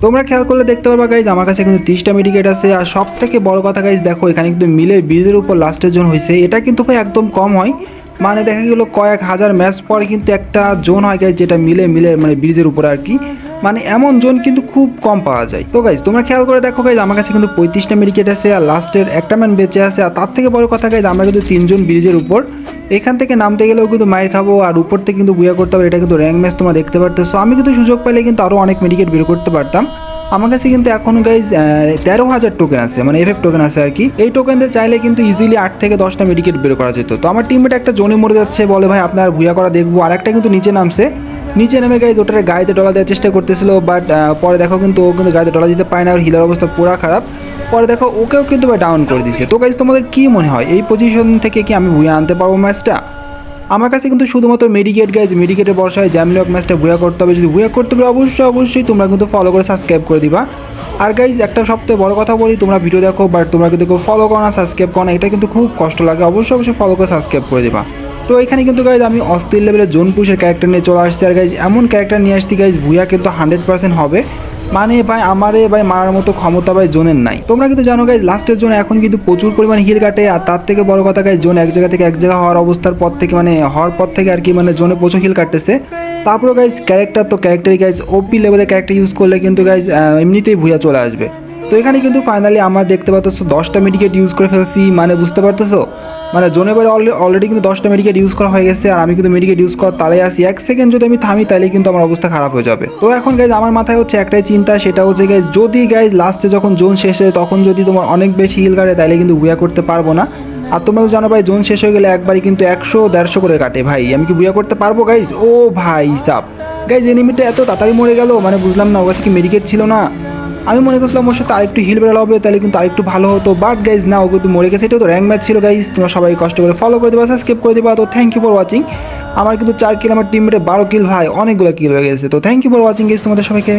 তোমরা খেয়াল করলে দেখতে পারবা গাইজ আমার কাছে কিন্তু তিরিশটা মেডিকেট আছে। আর সব থেকে বড় কথা গাইজ দেখো, এখানে কিন্তু মিলের ব্রিজের উপর লাস্টের জোন হয়েছে এটা কিন্তু ভাই একদম কম হয়। মানে দেখা গেলো কয়েক হাজার ম্যাচ পর কিন্তু একটা জোন হয় গাইজ যেটা মিলে মিলে মানে ব্রিজের উপর আর কি। মানে এমন জোন কিন্তু খুব কম পাওয়া যায়। তো গাইজ তোমরা খেয়াল করে দেখো গাইজ আমার কাছে কিন্তু পঁয়ত্রিশটা মেডিকেট আছে আর লাস্টের একটা ম্যান বেঁচে আছে। আর তার থেকে বড় কথা গাইজ আমরা কিন্তু তিনজন ব্রিজের উপর। এখান থেকে নামতে গেলেও কিন্তু মায়ের খাব আর উপর থেকে কিন্তু বুয়া করতে হবে, এটা কিন্তু র্যাঙ্ক ম্যাচ তোমরা দেখতে পারতেছো। আমি কিন্তু সুযোগ পাইলে কিন্তু আরও অনেক মেডিকেট বের করতে পারতাম। আমার কাছে কিন্তু এখন গাইজ তেরো হাজার টোকেন আছে মানে এফএফ টোকেন আছে আর কি। এই টোকেন দিয়ে চাইলে কিন্তু ইজিলি আট থেকে দশটা মেডিকেট বের করা যেত। তো আমার টিমমেট একটা জোনে মরে যাচ্ছে, বলে ভাই, আপনার ভুয়া করা দেখব। আর একটা কিন্তু নিচে নামছে। নিচে নেমে গাইজ ওটার গাড়িতে ডলা দেওয়ার চেষ্টা করতেছিল বাট পরে দেখো কিন্তু ও কিন্তু গাড়িতে ডলা দিতে পারে না ওর হিলার অবস্থা পুরো খারাপ। পরে দেখো ওকেও কিন্তু ডাউন করে দিছে তো গাইজ তোমাদের কি মনে হয়? এই পজিশন থেকে কি আমি ভুয়া আনতে পারব ম্যাচটা আমার কাছে কিন্তু শুধুমাত্র মেডিকেট গাইজ মেডিকেটের বর্ষায় জ্যামলক ম্যাচটা বুয়া করতে হবে। যদি বুয়া করতে পারে, অবশ্যই অবশ্যই তোমরা কিন্তু ফলো করে সাবস্ক্রাইব করে দিবা। আর গাইজ একটা সবথেকে বড় কথা বলি, তোমরা ভিডিও দেখো বাট তোমরা কিন্তু ফলো করো না সাবস্ক্রাইব করো না, এটা কিন্তু খুব কষ্ট লাগে। অবশ্যই অবশ্যই ফলো করে সাবস্ক্রাইব করে দিবা। তো এখানে কিন্তু গাইজ আমি অস্থির লেভেলের জোন পুষের ক্যারেক্টার নিয়ে চলে আসছি। আর গাইজ এমন ক্যারেক্টার নিয়ে আসছি গাইজ ভুয়া কিন্তু হান্ড্রেড পার্সেন্ট হবে। মানে ভাই, আমারে ভাই মারার মতো ক্ষমতা ভাই জোনের নাই। তোমরা কিন্তু জানো গাইজ লাস্টের জোন এখন কিন্তু প্রচুর পরিমাণে হিল কাটে। আর তার থেকে বড় কথা গাইজ জোন এক জায়গা থেকে এক জায়গা হওয়ার অবস্থার পর থেকে মানে হওয়ার পর থেকে আর কি মানে জোনে প্রচুর হিল কাটতেছে। তারপরে গাইজ ক্যারেক্টার তো ক্যারেক্টারই গাইজ ওপি লেভেলের ক্যারেক্টার ইউজ করলে কিন্তু গাইজ এমনিতেই ভুয়া চলে আসবে। তো এখানে কিন্তু ফাইনালি আমার দেখতে পাচ্ছ, দশটা মেডিকেট ইউজ করে ফেলছি। মানে বুঝতে পারতেছো? মানে জোনে বারে অলরেডি কিন্তু দশটা মেডিকেট ইউজ করা হয়ে গেছে, আর আমি কিন্তু মেডিকেট ইউজ করার তালে আসি এক সেকেন্ড যদি আমি থামি তাহলে কিন্তু আমার অবস্থা খারাপ হয়ে যাবে। তো এখন গাইজ আমার মাথায় হচ্ছে একটাই চিন্তা, সেটা হচ্ছে গাইজ যদি গাইজ লাস্টে যখন জোন শেষ হয়, তখন যদি তোমার অনেক বেশি হিল কাটে তাহলে কিন্তু বুয়া করতে পারব না। আর তোমরা তো জানো ভাই, জোন শেষ হয়ে গেলে একবারই কিন্তু একশো, দেড়শো করে কাটে ভাই। আমি কি বুয়া করতে পারব গাইজ ও ভাই, চাপ। গাইজ এনিমিটা এত তাড়াতাড়ি মরে গেল মানে বুঝলাম না, ওর কাছে কি মেডিকেট ছিল না? আমি মনে করছিলাম ওর সাথে আরেকটু হিল বেড়াল হবে, তাহলে কিন্তু আরেকটু ভালো হতো। বাট গাইজ না ও কিন্তু মরে গেছে, এটা তো র্যাঙ্ক ম্যাচ ছিল গাইজ তোমরা সবাই কষ্ট করে ফলো করে দেবা সাবস্ক্রাইব করে দেবা। তো থ্যাংক ইউ ফর ওয়াচিং আমার কিন্তু চার কিল আমার টিমমেটে বারো কিল ভাই, অনেকগুলো কিল হয়ে গেছে। তো thank you for watching guys তোমাদের সবাইকে।